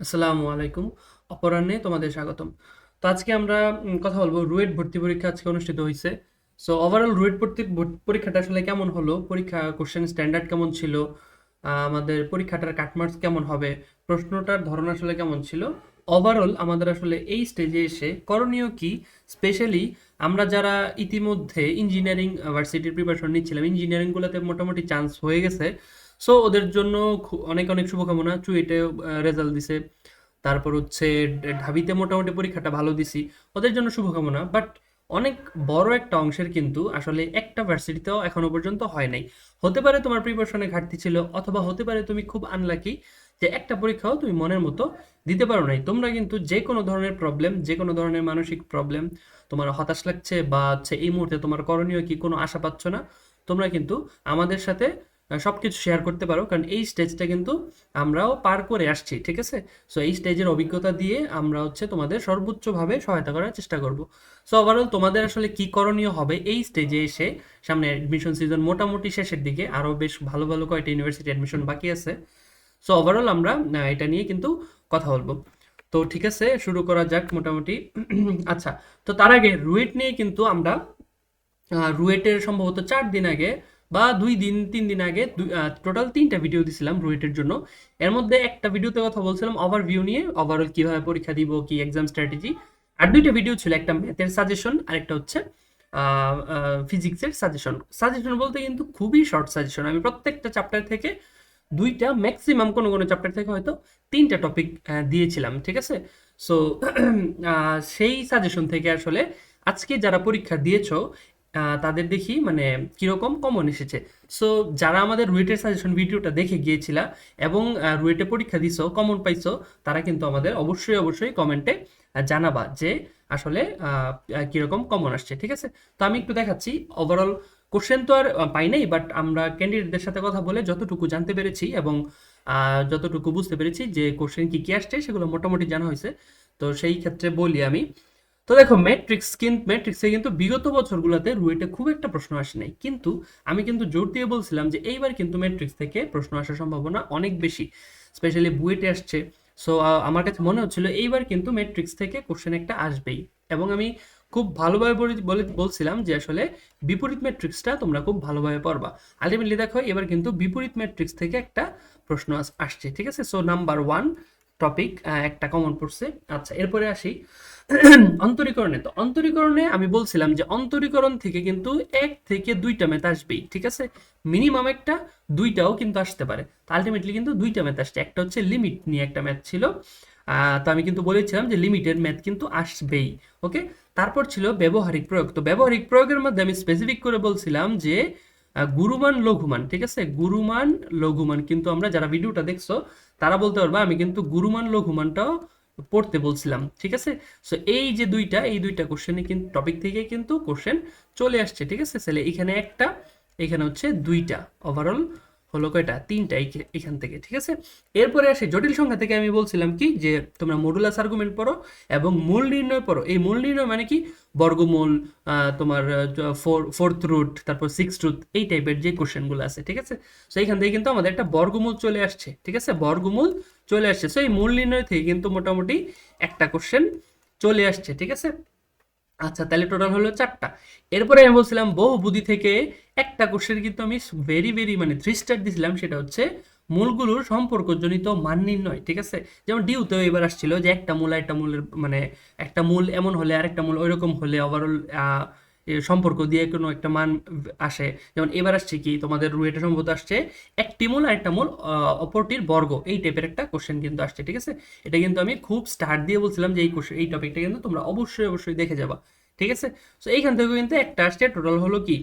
আসসালামু আলাইকুম। অপরাহ্নে তোমাদের স্বাগতম। তো আজকে আমরা কথা বলব রুয়েট ভর্তি পরীক্ষা আজকে অনুষ্ঠিত হয়েছে সো ওভারঅল রুয়েট ভর্তি পরীক্ষাটা আসলে কেমন হলো? পরীক্ষা কোশ্চেন স্ট্যান্ডার্ড কেমন ছিল? আমাদের পরীক্ষাটার কাটমার্কস কেমন হবে? প্রশ্নটার ধরন আসলে কেমন ছিল? ওভারঅল আমাদের আসলে এই স্টেজে এসে করণীয় কি? স্পেশালি আমরা যারা ইতিমধ্যে ইঞ্জিনিয়ারিং ভার্সিটির প্রিপারেশন নিচ্ছিলাম ইঞ্জিনিয়ারিংগুলোতে মোটামুটি চান্স হয়ে গেছে। সো ওদের জন্য অনেক অনেক শুভকামনা। চুয়েটে রেজাল্ট দিছে। তারপর হচ্ছে ঢাবিতে মোটামুটি পরীক্ষাটা ভালো দিছি। ওদের জন্য শুভকামনা। বাট অনেক বড় একটা অংশের কিন্তু আসলে একটা ভার্সিটিতেও এখনও পর্যন্ত হয় নাই। হতে পারে তোমার প্রিপারেশনে ঘাটতি ছিল, অথবা হতে পারে তুমি খুব আনলাকি যে একটা পরীক্ষাও তুমি মনের মতো দিতে পারো নাই। তোমরা কিন্তু যে কোনো ধরনের প্রবলেম যে কোনো ধরনের মানসিক প্রবলেম তোমার হতাশ লাগছে বা হচ্ছে এই মুহূর্তে তোমার করণীয় কি কোনো আশা পাচ্ছ না, তোমরা কিন্তু আমাদের সাথে সব কিছু শেয়ার করতে পারো। কারণ এই স্টেজটা কিন্তু আমরাও পার করে আসছি, ঠিক আছে? সো এই স্টেজের অভিজ্ঞতা দিয়ে আমরা হচ্ছে তোমাদের সর্বোচ্চভাবে সহায়তা করার চেষ্টা করব। সো ওভারঅল তোমাদের আসলে কি করণীয় হবে এই স্টেজে এসে? সামনে অ্যাডমিশন সিজন মোটামুটি শেষের দিকে, আরও বেশ ভালো ভালো কয়েকটা ইউনিভার্সিটি অ্যাডমিশন বাকি আছে। সো ওভারঅল আমরা এটা নিয়ে কিন্তু কথা বলব। তো ঠিক আছে, শুরু করা যাক মোটামুটি। আচ্ছা তো তার আগে রুয়েট নিয়ে কিন্তু আমরা রুয়েটের সম্ভবত চার দিন আগে বা দুই দিন, তিন দিন আগে টোটাল তিনটা ভিডিও দিছিলাম রুয়েটের জন্য। এর মধ্যে একটা ভিডিওতে কথা বলছিলাম ওভারভিউ নিয়ে ওভারঅল কীভাবে পরীক্ষা দিব, কি এক্সাম স্ট্র্যাটেজি আর দুইটা ভিডিও ছিল, একটা ম্যাথের সাজেশন আর একটা হচ্ছে ফিজিক্সের সাজেশন সাজেশন বলতে কিন্তু খুবই শর্ট সাজেশন আমি প্রত্যেকটা চ্যাপ্টার থেকে দুইটা ম্যাক্সিমাম কোনো কোনো চ্যাপ্টার থেকে হয়তো তিনটা টপিক দিয়েছিলাম, ঠিক আছে? সো সেই সাজেশন থেকে আসলে আজকে যারা পরীক্ষা দিয়েছ তাদের দেখি মানে কীরকম কমন এসেছে। সো যারা আমাদের রুয়েটের সাজেশন ভিডিওটা দেখে গিয়েছিলা এবং রুয়েটে পরীক্ষা দিছো কমন পাইছো, তারা কিন্তু আমাদের অবশ্যই অবশ্যই কমেন্টে জানাবা যে আসলে কীরকম কমন আসছে, ঠিক আছে? তো আমি একটু দেখাচ্ছি। ওভারঅল কোশ্চেন তো আর পাই নাই বাট আমরা ক্যান্ডিডেটদের সাথে কথা বলে যতটুকু জানতে পেরেছি এবং যতটুকু বুঝতে পেরেছি যে কোশ্চেন কি কি আসছে, সেগুলো মোটামুটি জানা হয়েছে। তো সেই ক্ষেত্রে বলি আমি তো দেখো ম্যাট্রিক্স কিন্তু ম্যাট্রিক্সে কিন্তু বিগত বছরগুলোতে রুয়েটে খুব একটা প্রশ্ন আসে নাই। কিন্তু আমি কিন্তু জোর দিয়ে বলছিলাম যে এইবার কিন্তু ম্যাট্রিক্স থেকে প্রশ্ন আসার সম্ভাবনা অনেক বেশি স্পেশালি বুয়েটে আসছে। সো আমার কাছে মনে হচ্ছিল এইবার কিন্তু ম্যাট্রিক্স থেকে কোশ্চেন একটা আসবেই। এবং আমি খুব ভালোভাবে বলে বলে, বলছিলাম যে আসলে বিপরীত ম্যাট্রিক্সটা তোমরা খুব ভালোভাবে পড়বা। আলটিমেটলি দেখো, এবার কিন্তু বিপরীত ম্যাট্রিক্স থেকে একটা প্রশ্ন আসছে, ঠিক আছে? সো নাম্বার ওয়ান টপিক একটা কমন পড়ছে। আচ্ছা এরপরে আসি। অন্তরীকরণে, তো অন্তরীকরণে আমি বলছিলাম যে অন্তরীকরণ থেকে কিন্তু এক থেকে দুইটা ম্যাথ আসবেই, ঠিক আছে? মিনিমাম একটা, দুইটাও কিন্তু আসতে পারে। তো আলটিমেটলি কিন্তু দুইটা ম্যাথ আসছে। একটা হচ্ছে লিমিট নিয়ে একটা ম্যাথ ছিল। তো আমি কিন্তু বলেছিলাম যে লিমিটের ম্যাথ কিন্তু আসবেই ওকে তারপর ছিল ব্যবহারিক প্রয়োগ। তো ব্যবহারিক প্রয়োগের মধ্যে আমি স্পেসিফিক করে বলছিলাম যে গুরুমান লঘুমান, ঠিক আছে? গুরুমান লঘুমান, কিন্তু আমরা যারা ভিডিওটা দেখছ, তারা বলতে পারবা, আমি কিন্তু গুরুমান লঘুমানটাও পড়তে বলছিলাম, ঠিক আছে? সো এই যে দুইটা, এই দুইটা কোশ্চেনে কিন্তু টপিক থেকে কিন্তু কোশ্চেন চলে আসছে, ঠিক আছে? তাহলে এখানে একটা, এখানে হচ্ছে দুইটা ওভারঅল হলো কয়টা? তিনটা এখান থেকে, ঠিক আছে? এরপরে আসে, জটিল সংখ্যা থেকে আমি বলছিলাম কি, যে তোমরা মডুলাস আর্গুমেন্ট পড়ো এবং মূল নির্ণয় পড়ো। এই মূল নির্ণয় মানে কি? বর্গমূল তোমার ফোর ফোর্থ রুট তারপর সিক্স রুট এই টাইপের যে কোশ্চেনগুলো আছে, ঠিক আছে? সো এইখান থেকে কিন্তু আমাদের একটা বর্গমূল চলে আসছে, ঠিক আছে? বর্গমূল চলে আসছে। সো এই মূল নির্ণয় থেকে কিন্তু মোটামুটি একটা কোশ্চেন চলে আসছে, ঠিক আছে? আচ্ছা তাহলে টোটাল হলো চারটা। এরপরে আমি বলছিলাম বহুপদী থেকে একটা কোশ্চেন কিন্তু আমি ভেরি ভেরি মানে থ্রি স্টার দিছিলাম, সেটা হচ্ছে মূলগুলোর সম্পর্কজনিত মান নির্ণয়, ঠিক আছে? যেমন ডিউতেও এবার আসছিল যে একটা মূল একটা মূলের মানে একটা মূল এমন হলে আরেকটা মূল ওইরকম হলে ওভারঅল সম্পর্ক দিয়ে কোনো একটা মান আসে। যেমন এবার আসছে কি, তোমাদের রুয়েটে সম্ভবত আসছে একটি মূল আর একটা মূল অপরটির বর্গ, এই টাইপের একটা কোশ্চেন কিন্তু আসছে, ঠিক আছে? এটা কিন্তু আমি খুব স্টার্ট দিয়ে বলছিলাম যে এই কোশ্চেন এই টপিকটা কিন্তু তোমরা অবশ্যই অবশ্যই দেখে যাবা। ঠিক আছে? সো এইখান থেকে কিন্তু একটা আসছে টোটাল হলো কি?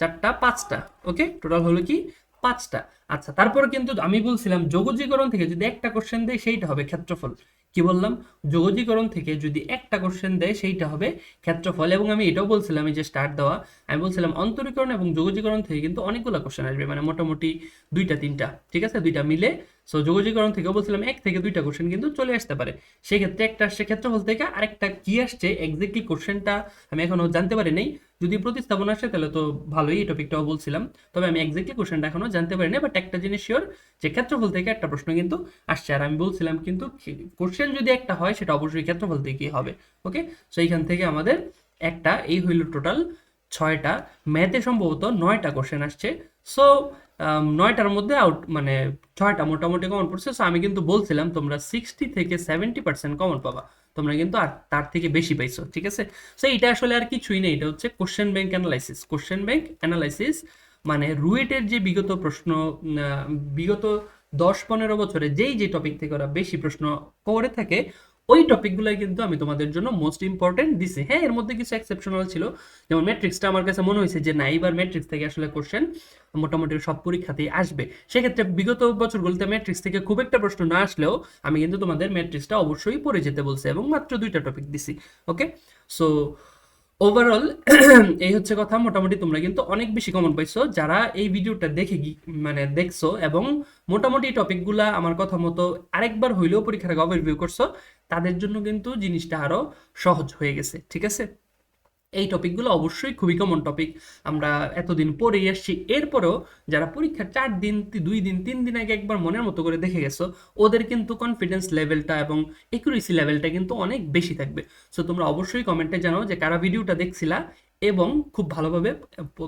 চারটা, পাঁচটা ওকে টোটাল হলো কি? পাঁচটা। আচ্ছা তারপর কিন্তু আমি বলছিলাম যোগজীকরণ থেকে যদি একটা কোশ্চেন দেয় সেইটা হবে ক্ষেত্রফল। কি বললাম? যোগজীকরণ থেকে যদি একটা কোশ্চেন দেয় সেইটা হবে ক্ষেত্রফল। এবং আমি এটাও বলছিলাম, এই যে স্টার্ট দেওয়া, আমি বলছিলাম অন্তরীকরণ এবং যোগজীকরণ থেকে কিন্তু অনেকগুলো কোশ্চেন আসবে মানে মোটামুটি দুইটা, তিনটা, ঠিক আছে? দুইটা মিলে সো যোগাযোগকরণ থেকেও বলছিলাম এক থেকে দুইটা কোশ্চেন কিন্তু চলে আসতে পারে। সেক্ষেত্রে একটা আসছে ক্ষেত্রফল থেকে আরেকটা কি আসছে? এক্স্যাক্টলি কোশ্চেনটা আমি এখনও জানতে পারি নাই। যদি প্রতিস্থাপন আসে তাহলে তো ভালোই, এই টপিকটাও বলছিলাম। তবে আমি এক্স্যাক্টলি কোশ্চেনটা এখনও জানতে পারি না বাট একটা জিনিস শিওর যে ক্ষেত্রফল থেকে একটা প্রশ্ন কিন্তু আসছে। আর আমি বলছিলাম কিন্তু কোশ্চেন যদি একটা হয়, সেটা অবশ্যই ক্ষেত্রফল থেকেই হবে। ওকে সো এইখান থেকে আমাদের একটা, এই হইল টোটাল ছয়টা। ম্যাথে সম্ভবত নয়টা কোশ্চেন আসছে। সো নয়টার মধ্যে আউট মানে ছয়টা মোটামুটি কমন পড়ছে। সো আমি কিন্তু বলছিলাম, তোমরা সিক্সটি থেকে সেভেন্টি পার্সেন্ট কমন পাবা। তোমরা কিন্তু আর তার থেকে বেশি পাইছো, ঠিক আছে? সো এটা আসলে আর কিছুই নেই। এটা হচ্ছে question bank analysis question bank analysis মানে রুয়েটের যে বিগত প্রশ্ন বিগত দশ পনেরো বছরে যেই যে টপিক থেকে ওরা বেশি প্রশ্ন করে থাকে ওই টপিকগুলোই কিন্তু আমি তোমাদের জন্য মোস্ট ইম্পর্টেন্ট দিছি। হ্যাঁ এর মধ্যে কিছু এক্সেপশনাল ছিল। যেমন ম্যাট্রিক্সটা আমার কাছে মনে হয়েছে যে না, এইবার ম্যাট্রিক্স থেকে আসলে কোশ্চেন মোটামুটি সব পরীক্ষাতেই আসবে। সেক্ষেত্রে বিগত বছরগুলোতে ম্যাট্রিক্স থেকে খুব একটা প্রশ্ন না আসলেও আমি কিন্তু তোমাদের ম্যাট্রিক্সটা অবশ্যই পড়ে যেতে বলছি এবং মাত্র দুইটা টপিক দিছি ওকে সো ওভারঅল এই হচ্ছে কথা। মোটামুটি তোমরা কিন্তু অনেক বেশি কমন পাইছো। যারা এই ভিডিওটা দেখে মানে দেখছ এবং মোটামুটি টপিকগুলা আমার কথা মতো আরেকবার হইলেও পরীক্ষার আগে ওভারভিউ করছ তাদের জন্য কিন্তু জিনিসটা আরও সহজ হয়ে গেছে, ঠিক আছে? এই টপিকগুলো অবশ্যই খুবই কমন টপিক আমরা এতদিন পড়েই আসছি। এরপরেও যারা পরীক্ষার চার দিন, দুই দিন, তিন দিন আগে একবার মনের মতো করে দেখে গেছো, ওদের কিন্তু কনফিডেন্স লেভেলটা এবং একুরেসি লেভেলটা কিন্তু অনেক বেশি থাকবে। সো তোমরা অবশ্যই কমেন্টে জানাও যে কারা ভিডিওটা দেখছিলা এবং খুব ভালোভাবে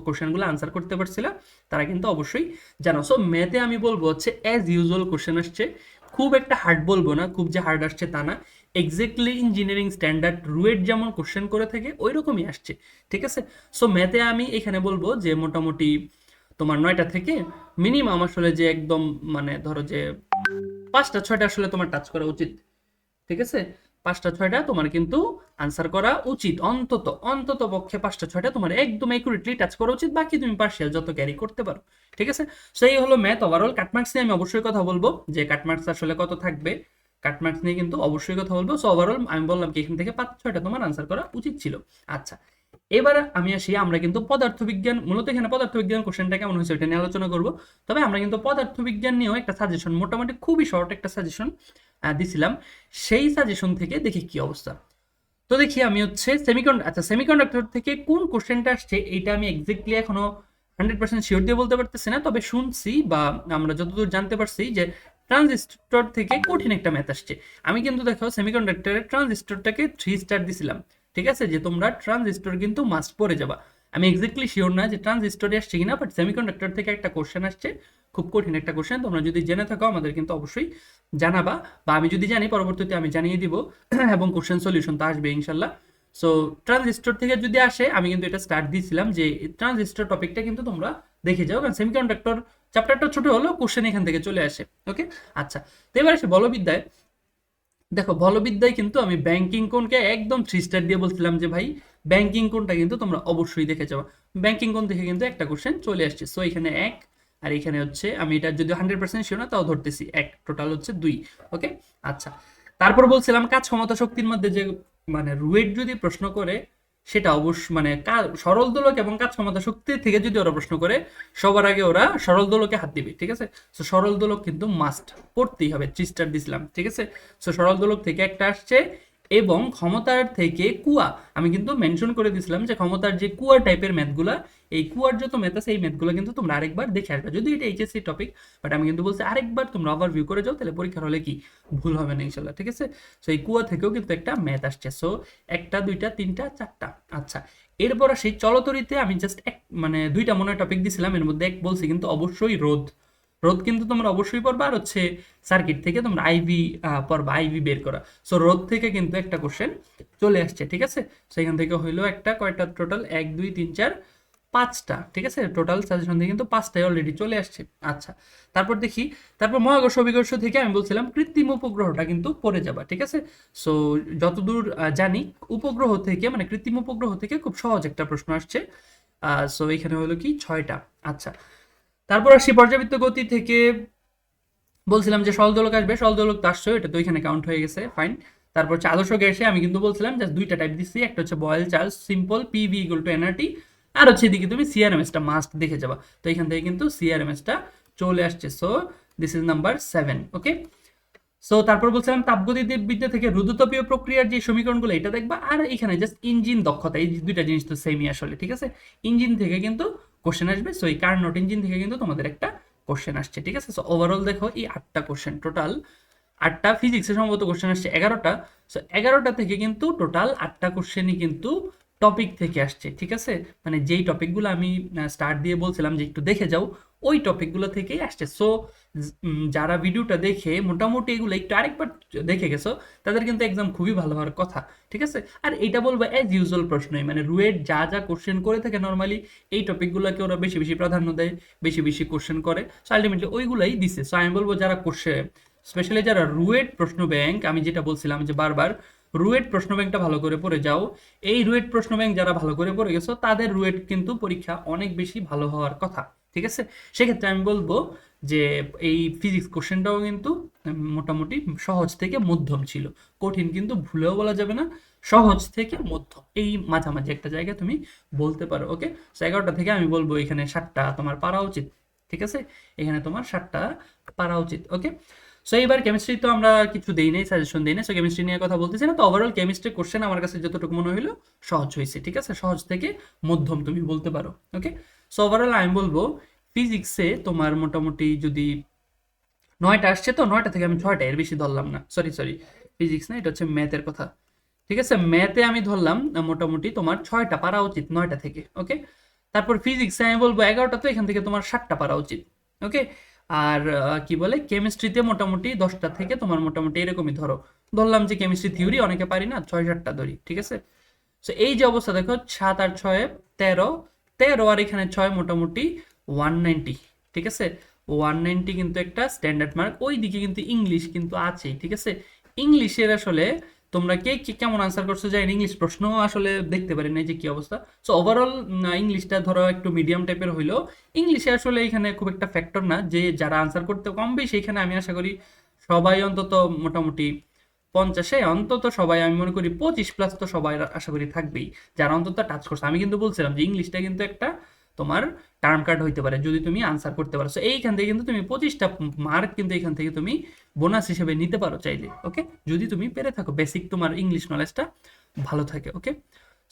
কোশ্চেনগুলো আনসার করতে পারছিলা, তারা কিন্তু অবশ্যই জানো সো ম্যাথে আমি বলব হচ্ছে অ্যাজ ইউজুয়াল কোশ্চেন আসছে। খুব একটা হার্ড বলব না, খুব যে হার্ড আসছে তা না। এক্স্যাক্টলি ইঞ্জিনিয়ারিং স্ট্যান্ডার্ড রুয়েট যেমন কোশ্চেন করে থাকে ওই রকমই আসছে, ঠিক আছে? সো ম্যাথে আমি এখানে বলব যে মোটামুটি তোমার নয়টা থেকে মিনিমাম আসলে যে একদম মানে ধরো যে পাঁচটা, ছয়টা আসলে তোমার টাচ করা উচিত, ঠিক আছে? পাঁচটা, ছয়টা তোমার কিন্তু আনসার করা উচিত। অন্তত অন্তত পক্ষে পাঁচটা, ছয়টা তোমার একদম একুরেটলি টাচ করা উচিত, বাকি তুমি পার্সিয়াল যত ক্যারি করতে পারো, ঠিক আছে? সেই হলো ম্যাথ ওভারঅল কাটমার্কস নিয়ে আমি অবশ্যই কথা বলব, যে কাটমার্কস আসলে কত থাকবে কাটমার্কস নিয়ে কিন্তু অবশ্যই কথা বলব। সো ওভারঅল আমি বললাম কি, এখান থেকে পাঁচ, ছয়টা তোমার আনসার করা উচিত ছিল। আচ্ছা এবার আমি আসি, আমরা কিন্তু পদার্থবিজ্ঞান, মূলত এখানে পদার্থবিজ্ঞান কোশ্চেনটা কেমন হয়েছে ওটা নিয়ে আলোচনা করব। তবে আমরা কিন্তু পদার্থবিজ্ঞান নিয়েও একটা সাজেশন মোটামুটি খুবই শর্ট একটা সাজেশন দিছিলাম। সেই সাজেশন থেকে দেখি কি অবস্থা। তো দেখি আমি হচ্ছে সেমিকন আচ্ছা সেমিকন্ডাক্টর থেকে কোন কোশ্চেনটা আসছে, এইটা আমি এক্স্যাক্টলি এখনও হান্ড্রেড পার্সেন্ট শিওর দিয়ে বলতে পারতেছি না, তবে শুনছি বা আমরা যতদূর জানতে পারছি যে ট্রানজিস্টর থেকে কঠিন একটা ম্যাথ আসছে। আমি কিন্তু দেখো সেমিকন্ডাক্টরের ট্রানজিস্টরটাকে থ্রি স্টার দিছিলাম, ঠিক আছে? যে তোমরা ট্রানজিস্টর কিন্তু মাস্ট পরে যাবা। আমি এক্স্যাক্টলি শিওর না যে ট্রানজিস্টরে আসছে কিনা বাট সেমিকন্ডাক্টর থেকে একটা কোশ্চেন আসছে। খুব কঠিন একটা কোশ্চেন তোমরা যদি জেনে থাকো, আমাদের কিন্তু অবশ্যই জানাবা। বা আমি যদি জানি, পরবর্তীতে আমি জানিয়ে দিব এবং কোশ্চেন সলিউশন তো আসবে ইনশাল্লাহ। সো ট্রানজিস্টর থেকে যদি আসে, আমি কিন্তু এটা স্টার্ট দিয়েছিলাম যে ট্রানজিস্টর টপিকটা কিন্তু তোমরা দেখে যাও। কারণ সেমিকন্ডাক্টর চ্যাপ্টারটা ছোট হলেও কোশ্চেন এখান থেকে চলে আসে। ওকে আচ্ছা তো এবার আসে বলবিদ্যায়। দেখো, বলবিদ্যায় কিন্তু আমি ব্যাংকিং কোনকে একদম থ্রি স্টার দিয়ে বলছিলাম যে, ভাই ব্যাংকিং কোনটা কিন্তু তোমরা অবশ্যই দেখে যাও ব্যাংকিং কোন থেকে কিন্তু একটা কোশ্চেন চলে আসছে। সো এখানে এক, আর এখানে হচ্ছে, আমি এটা যদি হান্ড্রেড পার্সেন্ট শিও না, তাও ধরতেছি এক। টোটাল হচ্ছে দুই ওকে আচ্ছা তারপর বলছিলাম কাজ ক্ষমতা শক্তির মধ্যে যে মানে রুয়েট যদি প্রশ্ন করে, সেটা অবশ্য মানে সরল দোলক এবং কাজ ক্ষমতা শক্তি থেকে যদি ওরা প্রশ্ন করে, সবার আগে ওরা সরল দোলকে হাত দিবে, ঠিক আছে? তো সরল দোলক কিন্তু মাস্ট পড়তেই হবে থ্রি স্টার দিছিলাম, ঠিক আছে? তো সরল দোলক থেকে একটা আসছে এবং ক্ষমতার থেকে কুয়া, আমি কিন্তু মেনশন করে দিছিলাম যে ক্ষমতার যে কুয়া টাইপের ম্যাথগুলা এই কুয়ার যত ম্যাথ আছে, এই ম্যাথগুলো কিন্তু তোমরা আরেকবার দেখে আসবে। যদি এটা এইচএসসি টপিক বাট আমি কিন্তু বলছি আরেকবার তোমরা ওভারভিউ করে যাও, তাহলে পরীক্ষার হলে কি ভুল হবে না ইনশাল্লাহ ঠিক আছে? সো এই কুয়া থেকেও কিন্তু একটা ম্যাথ আসছে। সো একটা, দুইটা, তিনটা, চারটা আচ্ছা। এরপর সেই চলতরিতে, আমি জাস্ট এক মানে দুইটা মনে টপিক দিছিলাম, এর মধ্যে এক বলছি কিন্তু অবশ্যই রোদ রোদ কিন্তু তোমরা অবশ্যই পড়বা, আর হচ্ছে সার্কিট থেকে তোমরা আইভি পড়বা আইভি বের করা। সো রোদ থেকে কিন্তু একটা কোশ্চেন চলে আসছে, ঠিক আছে? সেখান থেকে হইল একটা, কয়টা টোটাল এক, দুই, তিন, চার, পাঁচটা, ঠিক আছে? টোটাল সাজেশন থেকে কিন্তু পাঁচটাই অলরেডি চলে আসছে। আচ্ছা তারপর দেখি, তারপর মহাকর্ষ অভিকর্ষ থেকে আমি বলছিলাম কৃত্রিম উপগ্রহটা কিন্তু পড়ে যাবা, ঠিক আছে? সো যতদূর জানি, উপগ্রহ থেকে মানে কৃত্রিম উপগ্রহ থেকে খুব সহজ একটা প্রশ্ন আসছে। সো এখানে হলো কি? ছয়টা। আচ্ছা তারপর আসি পর্যাবৃত্ত গতি থেকে। বলছিলাম যে সলদোলক আসবে সলদোলক তো আসছে এটা তো এখানে কাউন্ট হয়ে গেছে ফাইন তারপর হচ্ছে আদর্শ গ্যাসে আমি কিন্তু বলছিলাম জাস্ট দুইটা টাইপ দিচ্ছি একটা হচ্ছে Boyle Charles simple PV equal to NRT আর হচ্ছে এদিকে তুমি সিআরএমএসটা মাস্ট দেখে যাবা। তো এখান থেকে কিন্তু সিআরএমএসটা চলে আসছে। So this is number seven okay so তারপর বলছিলাম তাপগতি বিদ্যা থেকে রুদ্রতাপীয় প্রক্রিয়ার যে সমীকরণগুলো, এটা দেখবা। আর এখানে জাস্ট ইঞ্জিন দক্ষতা, এই দুইটা জিনিস তো সেমই আসলে, ঠিক আছে? ইঞ্জিন থেকে কিন্তু কোশ্চেন আসবে সো এই কার্নট ইঞ্জিন থেকে কিন্তু তোমাদের একটা কোশ্চেন আসছে, ঠিক আছে? সো ওভারঅল দেখো, এই আটটা কোশ্চেন টোটাল আটটা ফিজিক্সের সম্ভবত কোশ্চেন আসছে এগারোটা সো এগারোটা থেকে কিন্তু টোটাল আটটা কোশ্চেনই কিন্তু টপিক থেকে আসছে, ঠিক আছে? মানে যেই টপিকগুলো আমি স্টার্ট দিয়ে বলছিলাম যে একটু দেখে যাও ওই টপিকগুলো থেকেই আসছে। সো যারা ভিডিওটা দেখে মোটামুটি এগুলো একটু আরেকবার দেখে গেছো, তাদের কিন্তু এক্সাম খুবই ভালো হওয়ার কথা, ঠিক আছে? আর এটা বলব অ্যাজ ইউজুয়াল প্রশ্নই মানে রুয়েট যা যা কোশ্চেন করে থাকে নর্মালি এই টপিকগুলোকে ওরা বেশি বেশি প্রাধান্য দেয়, বেশি বেশি কোশ্চেন করে। সো আলটিমেটলি ওইগুলাই দিছে। সো আমি বলব যারা কোশ্চেন স্পেশালি যারা রুয়েট প্রশ্ন ব্যাংক আমি যেটা বলছিলাম যে বারবার রুয়েট প্রশ্ন ব্যাংকটা ভালো করে পড়ে যাও। এই রুয়েট প্রশ্ন ব্যাংক যারা ভালো করে পড়ে গেছো, তাদের রুয়েট কিন্তু পরীক্ষা অনেক বেশি ভালো হওয়ার কথা, ঠিক আছে? সেক্ষেত্রে আমি বলব যে এই ফিজিক্স কোশ্চেনটাও কিন্তু মোটামুটি সহজ থেকে মধ্যম ছিল। কঠিন কিন্তু ভুলেও বলা যাবে না, সহজ থেকে মধ্যম। এই মাঝামাঝি একটা জায়গায় তুমি বলতে পারো, ওকে? এগারোটা থেকে আমি বলব এখানে ষাটটা তোমার পারা উচিত, ঠিক আছে? এখানে তোমার ষাটটা পারা উচিত, ওকে? সো এইবার কেমিস্ট্রি তো আমরা কিছু দেই নাই সাজেশন দিই না সো কেমিস্ট্রি নিয়ে কথা বলতেছি না। তো ওভারঅল কেমিস্ট্রি কোশ্চেন আমার কাছে যতটুকু মনে হলো সহজ হয়েছে, ঠিক আছে? সহজ থেকে মধ্যম তুমি বলতে পারো ওকে সো ওভারঅল আমি বলব ফিজিক্সে তোমার মোটামুটি যদি নয়টা আসছে তো, নয়টা থেকে আমি ছয়টা, এর বেশি ধরলাম না। সরি সরি ফিজিক্স না, এটা হচ্ছে ম্যাথের কথা। ঠিক আছে? ম্যাথে আমি ধরলাম মোটামুটি তোমার ছয়টা পারা উচিত নয়টা থেকে ওকে তারপর ফিজিক্সে আমি বলব এগারোটা তো এখান থেকে তোমার ষাটটা পারা উচিত ওকে আর কি বলে কেমিস্ট্রিতে মোটামুটি দশটা থেকে তোমার মোটামুটি এরকমই, ধরো। ধরলাম যে কেমিস্ট্রি থিওরি অনেকে পারি না ছয় সাতটা ধরি, ঠিক আছে? সো এই যে অবস্থা, দেখো, সাত আর ছয়ে, তেরো তেরো আর এখানে ছয় মোটামুটি ওয়ান নাইনটি ঠিক আছে? ওয়ান নাইনটি কিন্তু একটা স্ট্যান্ডার্ড মার্ক ওই দিকে কিন্তু ইংলিশ কিন্তু আছেই, ঠিক আছে? ইংলিশের আসলে তোমরা কে কি কেমন আনসার করছ? যে ইংলিশ প্রশ্ন আসলে দেখতে পারি না যে কি অবস্থা। সো ওভারঅল ইংলিশটা ধরো একটু মিডিয়াম টাইপের হইলেও ইংলিশে আসলে এখানে খুব একটা ফ্যাক্টর না। যে যারা আনসার করতে কম বেশি, এখানে আমি আশা করি সবাই অন্তত মোটামুটি পঞ্চাশে, অন্তত সবাই, আমি মনে করি পঁচিশ প্লাস তো সবাই আশা করি থাকবেই। যারা অন্তত টাচ করছে। আমি কিন্তু বলছিলাম যে ইংলিশটা কিন্তু একটা তোমার টার্ম কার্ড হইতে পারে, যদি তুমি আনসার করতে পারো। এইখান থেকে কিন্তু তুমি পঁচিশটা মার্ক কিন্তু এখান থেকে তুমি বোনাস হিসেবে নিতে পারো চাইলে ওকে যদি তুমি পেরে থাকো বেসিক তোমার ইংলিশ নলেজটা ভালো থাকে ওকে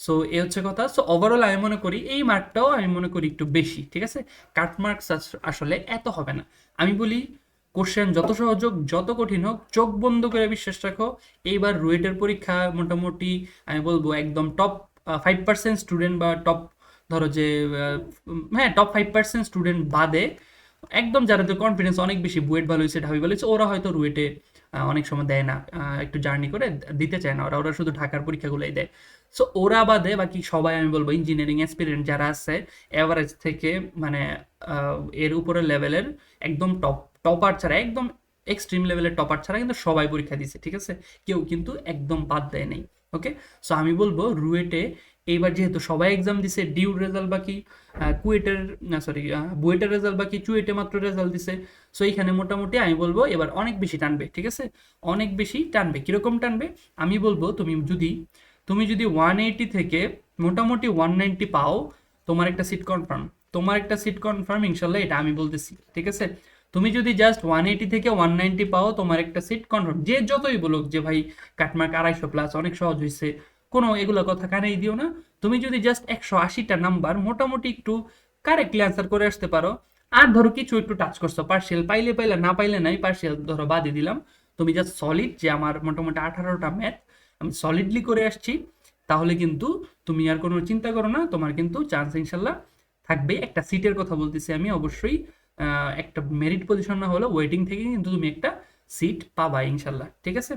সো এ হচ্ছে কথা। সো ওভারঅল আমি মনে করি এই মার্কটাও আমি মনে করি একটু বেশি, ঠিক আছে? কাট মার্কস আসলে এত হবে না। আমি বলি কোশ্চেন যত সহজ হোক, যত কঠিন হোক, চোখ বন্ধ করে বিশ্বাস রাখো। এইবার রুয়েটের পরীক্ষা মোটামুটি, আমি বলব একদম টপ ফাইভ পার্সেন্ট স্টুডেন্ট বা টপ ধরো যে হ্যাঁ টপ ফাইভ পার্সেন্ট স্টুডেন্ট বাদে একদম যাদের কনফিডেন্স অনেক বেশি, বুয়েট ভালো হয়েছে ঢাবি ভালো হয়েছে ওরা হয়তো রুয়েটে অনেক সময় দেয় না একটু জার্নি করে দিতে চায় না, ওরা ওরা শুধু ঢাকার পরীক্ষাগুলোই দেয়। সো ওরা বাদে বাকি সবাই, আমি বলব ইঞ্জিনিয়ারিং এক্সপিরিয়েন্স যারা আছে অ্যাভারেজ থেকে মানে এর উপরের লেভেলের একদম টপ টপার ছাড়া, একদম এক্সট্রিম লেভেলের টপার ছাড়া কিন্তু সবাই পরীক্ষা দিচ্ছে ঠিক আছে? কেউ কিন্তু একদম বাদ দেয় নেই ওকে সো আমি বলব রুয়েটে এইবার যেহেতু সবাই এক্সাম দিছে ডিউর রেজাল্ট বাকি কুয়েটের সরি বুয়েটের রেজাল্ট বাকি, চুয়েটে মাত্র রেজাল্ট দিছে। সো এইখানে মোটামুটি আমি বলব এবার অনেক বেশি টানবে, ঠিক আছে? অনেক বেশি টানবে। কীরকম টানবে? আমি বলব তুমি যদি তুমি যদি ওয়ান এইটি থেকে মোটামুটি ওয়ান নাইনটি পাও, তোমার একটা সিট কনফার্ম তোমার একটা সিট কনফার্ম ইনশাল্লাহ এটা আমি বলতেছি, ঠিক আছে? তুমি যদি জাস্ট ওয়ান এইটি থেকে ওয়ান নাইনটি পাও, তোমার একটা সিট কনফার্ম যে যতই বলুক যে ভাই, কাটমার্ক আড়াইশো প্লাস অনেক সহজ হয়েছে কোনো এগুলো কথা কানেই দিও না। তুমি যদি জাস্ট একশো আশিটা নাম্বার মোটামুটি একটু কারেক্টলি অ্যান্সার করে আসতে পারো। আর ধরো কিছু একটু টাচ করছ পার্সিয়াল পাইলে পাইলে, না পাইলে নাই পার্সিয়াল ধরো বাদই দিলাম। তুমি জাস্ট সলিড যে আমার মোটামুটি আঠারোটা ম্যাথ আমি সলিডলি করে আসছি, তাহলে কিন্তু তুমি আর কোনো চিন্তা করো না, তোমার কিন্তু চান্স ইনশাল্লাহ থাকবে। একটা সিটের কথা বলতেছি আমি, অবশ্যই একটা মেরিট পজিশন না হলো ওয়েটিং থেকে কিন্তু তুমি একটা সিট পাবা ইনশাল্লাহ, ঠিক আছে?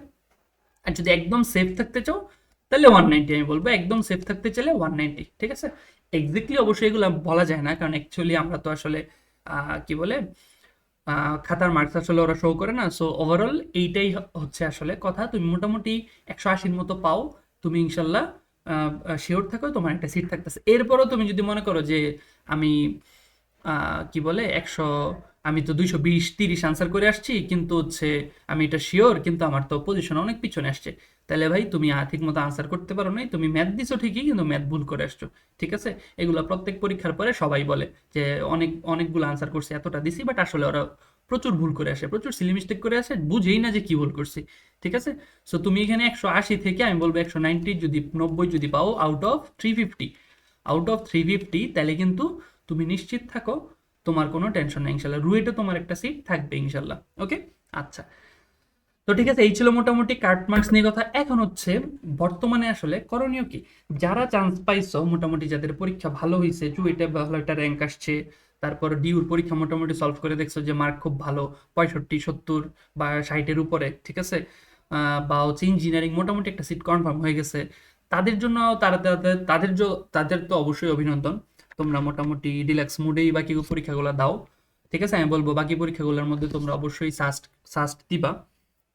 আর যদি একদম সেফ থাকতে চাও তাহলে ওয়ান নাইনটি আমি বলব, একদম সেফ থাকতে চাইলে ওয়ান নাইনটি ঠিক আছে? এক্স্যাক্টলি অবশ্যই এগুলো বলা যায় না, কারণ অ্যাকচুয়ালি আমরা তো আসলে কি বলে খাতার মার্কস আসলে ওরা শো করে না সো ওভারঅল এইটাই হচ্ছে আসলে কথা। তুমি মোটামুটি একশো আশির মতো পাও, তুমি ইনশাল্লাহ শিওর থাকো, তোমার একটা সিট থাকতেছে। এরপরও তুমি যদি মনে করো যে আমি কি বলে, একশো, আমি তো দুইশো বিশ, তিরিশ আনসার করে আসছি, কিন্তু হচ্ছে আমি এটা শিওর কিন্তু আমার তো পজিশন অনেক পিছনে আসছে। তাহলে ভাই তুমি ঠিক মতো আনসার করতে পারো নাই। তুমি ম্যাথ দিছো ঠিকই, কিন্তু ম্যাথ ভুল করে আসছো, ঠিক আছে? এগুলো প্রত্যেক পরীক্ষার পরে সবাই বলে যে অনেক, অনেকগুলো আনসার করছে, এতটা দিছি বাট আসলে ওরা প্রচুর ভুল করে আসে, প্রচুর সিলি মিস্টেক করে আসে, বুঝেই না যে কি ভুল করছি, ঠিক আছে? সো তুমি এখানে একশো আশি থেকে, আমি বলব একশো নাইনটি যদি, নব্বই যদি পাও out of three fifty out of three fifty তাহলে কিন্তু তুমি নিশ্চিত থাকো, তোমার কোনো টেনশন নেই, ইনশাল্লাহ, রুয়েটে তোমার একটা সিট থাকবে, ইনশাল্লাহ ওকে আচ্ছা তো ঠিক আছে, এই ছিল মোটামুটি কার্ড মার্কস নিয়ে কথা। এখন হচ্ছে, বর্তমানে আসলে করণীয় কি? যারা চান্স পাইছো, মোটামুটি যাদের পরীক্ষা ভালো হয়েছে চুয়েটে ভালো একটা র্যাঙ্ক আসছে, তারপর ডিউর পরীক্ষা মোটামুটি সলভ করে দেখছ যে মার্ক খুব ভালো, পঁয়ষট্টি, সত্তর বা ষাটের উপরে, ঠিক আছে? বা হচ্ছে ইঞ্জিনিয়ারিং মোটামুটি একটা সিট কনফার্ম হয়ে গেছে। তাদের জন্য তারা তাদের তাদের তাদের তো অবশ্যই অভিনন্দন। তোমরা মোটামুটি ডিলাক্স মুডেই বাকি পরীক্ষাগুলো দাও। ঠিক আছে? আমি বলব বাকি পরীক্ষাগুলোর মধ্যে তোমরা অবশ্যই সাস্ট সাস্ট দিবা।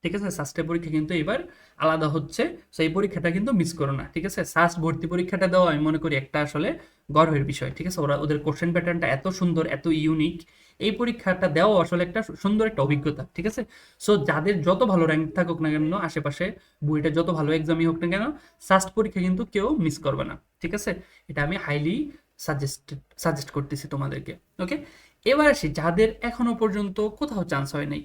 ঠিক আছে? সাস্টের পরীক্ষা কিন্তু এবার আলাদা হচ্ছে তো এই পরীক্ষাটা কিন্তু মিস করো না, ঠিক আছে? সাস্ট ভর্তি পরীক্ষাটা দেওয়া, আমি মনে করি একটা আসলে গর্বের বিষয়, ঠিক আছে? ওরা, ওদের কোশ্চেন প্যাটার্নটা এত সুন্দর, এত ইউনিক এই পরীক্ষাটা দেওয়া আসলে একটা সুন্দর একটা অভিজ্ঞতা, ঠিক আছে? সো যাদের যত ভালো র্যাঙ্ক থাকুক না কেন, আশেপাশে বুয়েটে যত ভালো এক্সামই হোক না কেন সাস্ট পরীক্ষা কিন্তু কেউ মিস করবে না, ঠিক আছে? এটা আমি হাইলি সাজেস্ট সাজেস্ট করতেছি তোমাদেরকে ওকে এবার আসি, যাদের এখনও পর্যন্ত কোথাও চান্স হয় নাই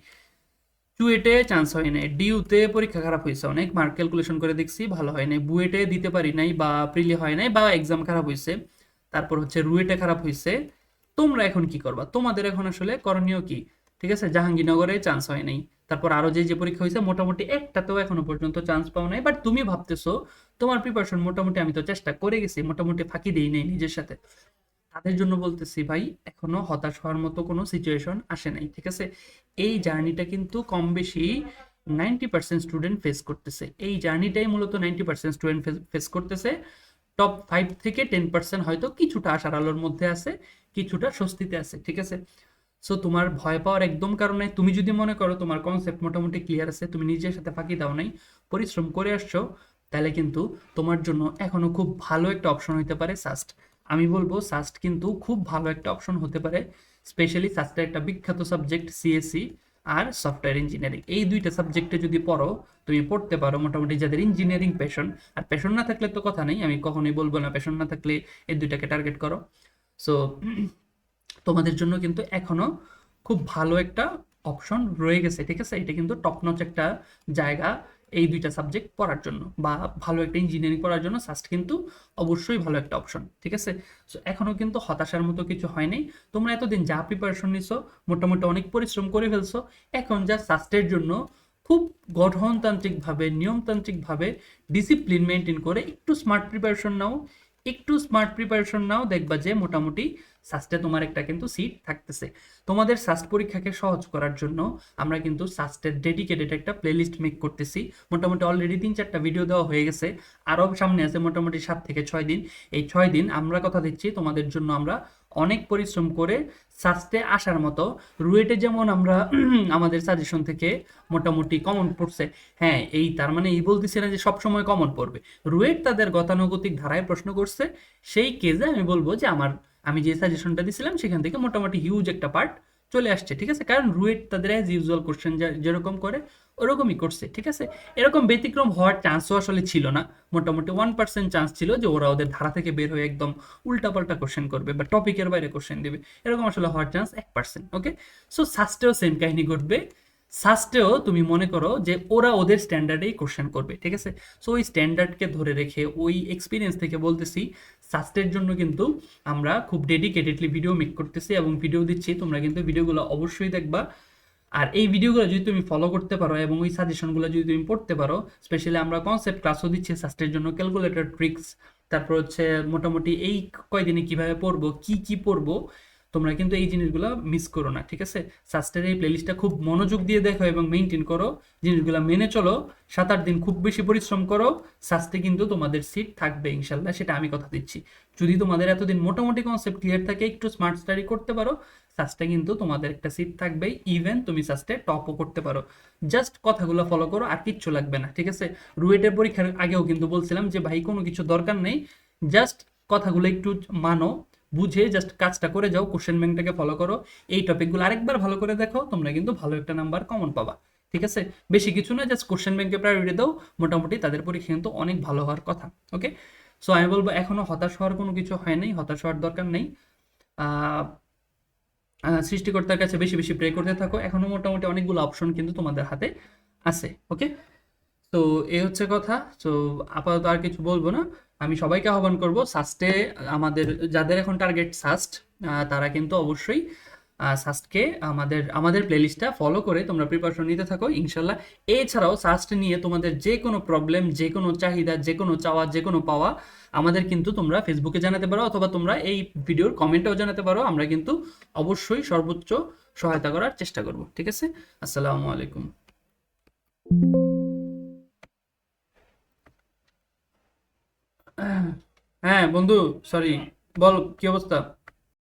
চুয়েটে চান্স হয় নাই। ডিউতে পরীক্ষা খারাপ হয়েছে, অনেক মার্ক ক্যালকুলেশন করে দেখছি, ভালো হয় নাই। বুয়েটে দিতে পারি নাই বা প্রিলি হয় নাই বা এক্সাম খারাপ হয়েছে, তারপর হচ্ছে রুয়েটে খারাপ হয়েছে। তোমরা এখন কি করবা? তোমাদের এখন আসলে করণীয় কি? ঠিক আছে? জাহাঙ্গীরনগরে চান্স হয় নাই। তারপর আরও যে যে পরীক্ষা হয়েছে, মোটামুটি একটাতেও এখনও পর্যন্ত চান্স পাও নাই। বাট তুমি ভাবতেছো, তোমার প্রিপারেশন মোটামুটি আমি তো চেষ্টা করে গেছি, মোটামুটি ফাঁকি দিই নাই নিজের সাথে। তাদের জন্য বলতেছি, ভাই, এখনও হতাশ হওয়ার মতো কোনো সিচুয়েশন আসে নাই, ঠিক আছে? এই জার্নিটা কিন্তু কম বেশি নাইনটি পার্সেন্ট স্টুডেন্ট ফেস করতেছে। এই জার্নিটাই মূলত নাইনটি পার্সেন্ট স্টুডেন্ট ফেস করতেছে। টপ ফাইভ থেকে টেন পার্সেন্ট হয়তো কিছুটা আশার আলোর মধ্যে আছে, কিছুটা স্বস্তিতে আছে, ঠিক আছে? সো তোমার ভয় পাওয়ার একদম কারণ তুমি যদি মনে করো তোমার কনসেপ্ট মোটামুটি ক্লিয়ার আছে, তুমি নিজের সাথে ফাঁকি দাও নাই, পরিশ্রম করে আসছো, তাহলে কিন্তু তোমার জন্য এখনও খুব ভালো একটা অপশন হতে পারে সাস্ট আমি বলব সাস্ট কিন্তু খুব ভালো একটা অপশন হতে পারে, স্পেশালি সাস্টের একটা বিখ্যাত সাবজেক্ট সিএসসি আর সফটওয়্যার ইঞ্জিনিয়ারিং। এই দুইটা সাবজেক্টে যদি পড়ো, তুমি পড়তে পারো মোটামুটি যাদের ইঞ্জিনিয়ারিং প্যাশন আর প্যাশন না থাকলে তো কথা নেই, আমি কখনোই বলব না প্যাশন না থাকলে এই দুইটাকে টার্গেট করো। সো তোমাদের জন্য কিন্তু এখনও খুব ভালো একটা অপশন রয়ে গেছে, ঠিক আছে? এটা কিন্তু টপনচ একটা জায়গা। এই দুইটা সাবজেক্ট পড়ার জন্য বা ভালো একটা ইঞ্জিনিয়ারিং পড়ার জন্য সাস্ট কিন্তু অবশ্যই ভালো একটা অপশন ঠিক আছে? সো এখনও কিন্তু হতাশার মতো কিছু হয়নি তোমরা এতদিন যা প্রিপারেশন নিছো, মোটামুটি অনেক পরিশ্রম করে ফেলছো, এখন যা সাস্টের জন্য খুব গঠনতান্ত্রিকভাবে, নিয়মতান্ত্রিকভাবে ডিসিপ্লিন মেনটেন করে একটু স্মার্ট প্রিপারেশন নাও, একটু স্মার্ট প্রিপারেশন নাও দেখবা যে মোটামুটি সাস্টে তোমার একটা কিন্তু সিট থাকতেছে। তোমাদের সাস্ট পরীক্ষাকে সহজ করার জন্য আমরা কিন্তু সাস্টের ডেডিকেটেড একটা প্লেলিস্ট মেক করতেছি। মোটামুটি অলরেডি তিন চারটা ভিডিও দেওয়া হয়ে গেছে। আরও সামনে আছে মোটামুটি সাত থেকে ছয় দিন। এই ছয় দিন আমরা কথা দিচ্ছি তোমাদের জন্য আমরা অনেক পরিশ্রম করে সাস্টে আসার মতো। রুয়েটে যেমন আমরা আমাদের সাজেশন থেকে মোটামুটি কমন পড়ছে। হ্যাঁ এই তার মানে এই বলতেছি না যে সবসময় কমন পড়বে। রুয়েট তাদের গতানুগতিক ধারায় প্রশ্ন করছে। সেই কেজে আমি বলব যে আমার আমি যে সাজেশনটা দিছিলাম, সেখান থেকে মোটামুটি হিউজ একটা পার্ট চলে আসছে, ঠিক আছে? কারণ রুয়েট তাদের অ্যাজ ইউজুয়াল কোশ্চেন যেরকম করে, ওরকমই করছে, ঠিক আছে? এরকম ব্যতিক্রম হওয়ার চান্সও আসলে ছিল না। মোটামুটি ওয়ান পার্সেন্ট চান্স ছিল যে ওরা ওদের ধারা থেকে বের হয়ে একদম উল্টাপাল্টা কোশ্চেন করবে বা টপিকের বাইরে কোশ্চেন দেবে। এরকম আসলে হওয়ার চান্স এক পার্সেন্ট ওকে সো সাস্টেও সেম কাহিনী ঘটবে। সাস্টেও তুমি মনে করো যে ওরা ওদের স্ট্যান্ডার্ডেই কোশ্চেন করবে, ঠিক আছে? সো ওই স্ট্যান্ডার্ডকে ধরে রেখে ওই এক্সপিরিয়েন্স থেকে বলতেছি, সাস্টের জন্য কিন্তু আমরা খুব ডেডিকেটেডলি ভিডিও মেক করতেছি এবং ভিডিও দিচ্ছি। তোমরা কিন্তু ভিডিওগুলো অবশ্যই দেখবা। আর এই ভিডিওগুলো যদি তুমি ফলো করতে পারো এবং ওই সাজেশনগুলো যদি তুমি পড়তে পারো স্পেশালি আমরা কনসেপ্ট ক্লাসও দিচ্ছি সাস্টের জন্য ক্যালকুলেটর ট্রিক্স তারপর হচ্ছে মোটামুটি এই কয়দিনে কীভাবে পড়ব, কি কি পড়ব তোমরা কিন্তু এই জিনিসগুলো মিস করো না, ঠিক আছে? সাস্টের এই প্লেলিস্টটা খুব মনোযোগ দিয়ে দেখো এবং মেনটেন করো। জিনিসগুলো মেনে চলো, সাত আট দিন খুব বেশি পরিশ্রম করো সাস্টে কিন্তু তোমাদের সিট থাকবে ইনশাল্লাহ, সেটা আমি কথা দিচ্ছি। যদি তোমাদের এতদিন মোটামুটি কনসেপ্ট ক্লিয়ার থাকে, একটু স্মার্ট স্টাডি করতে পারো সাস্টে কিন্তু তোমাদের একটা সিট থাকবে ইভেন তুমি সাস্টে টপও করতে পারো। জাস্ট কথাগুলো ফলো করো, আর কিচ্ছু লাগবে না, ঠিক আছে? রুয়েটের পরীক্ষার আগেও কিন্তু বলছিলাম যে, ভাই, কোনো কিছু দরকার নেই জাস্ট কথাগুলো একটু মানো। বুঝে জাস্ট কাজটা করে যাও কোশ্চেন ব্যাংকটাকে ফলো করো। এই টপিকগুলো আরেকবার ভালো করে দেখো, তোমরা কিন্তু ভালো একটা নাম্বার কমন পাবা। ঠিক আছে? বেশি কিছু না জাস্ট কোশ্চেন ব্যাংকে প্রায়োরিটি দাও, মোটামুটি তাদের পরীক্ষা কিন্তু অনেক ভালো হওয়ার কথা ওকে সো আমি বলব এখনও হতাশ হওয়ার কোনো কিছু হয় নাই, হতাশ হওয়ার দরকার নেই। সৃষ্টিকর্তার কাছে বেশি বেশি প্রে করতে থাকো। এখনও মোটামুটি অনেকগুলো অপশন কিন্তু তোমাদের হাতে আছে ওকে তো এই হচ্ছে কথা। তো আপাতত আর কিছু বলব না। আমি সবাইকে আহ্বান করব সাস্টে আমাদের, যাদের এখন টার্গেট সাস্ট তারা কিন্তু অবশ্যই সাস্টকে আমাদের আমাদের প্লেলিস্টটা ফলো করে তোমরা প্রিপারেশন নিতে থাকো ইনশাল্লাহ এছাড়াও সাস্ট নিয়ে তোমাদের যে কোনো প্রবলেম যে কোনো চাহিদা যে কোনো চাওয়া যে কোনো পাওয়া, আমাদের কিন্তু তোমরা ফেসবুকে জানাতে পারো অথবা তোমরা এই ভিডিওর কমেন্টেও জানাতে পারো। আমরা কিন্তু অবশ্যই সর্বোচ্চ সহায়তা করার চেষ্টা করব, ঠিক আছে? আসসালামু আলাইকুম। হ্যাঁ বন্ধু সরি বল কি অবস্থা?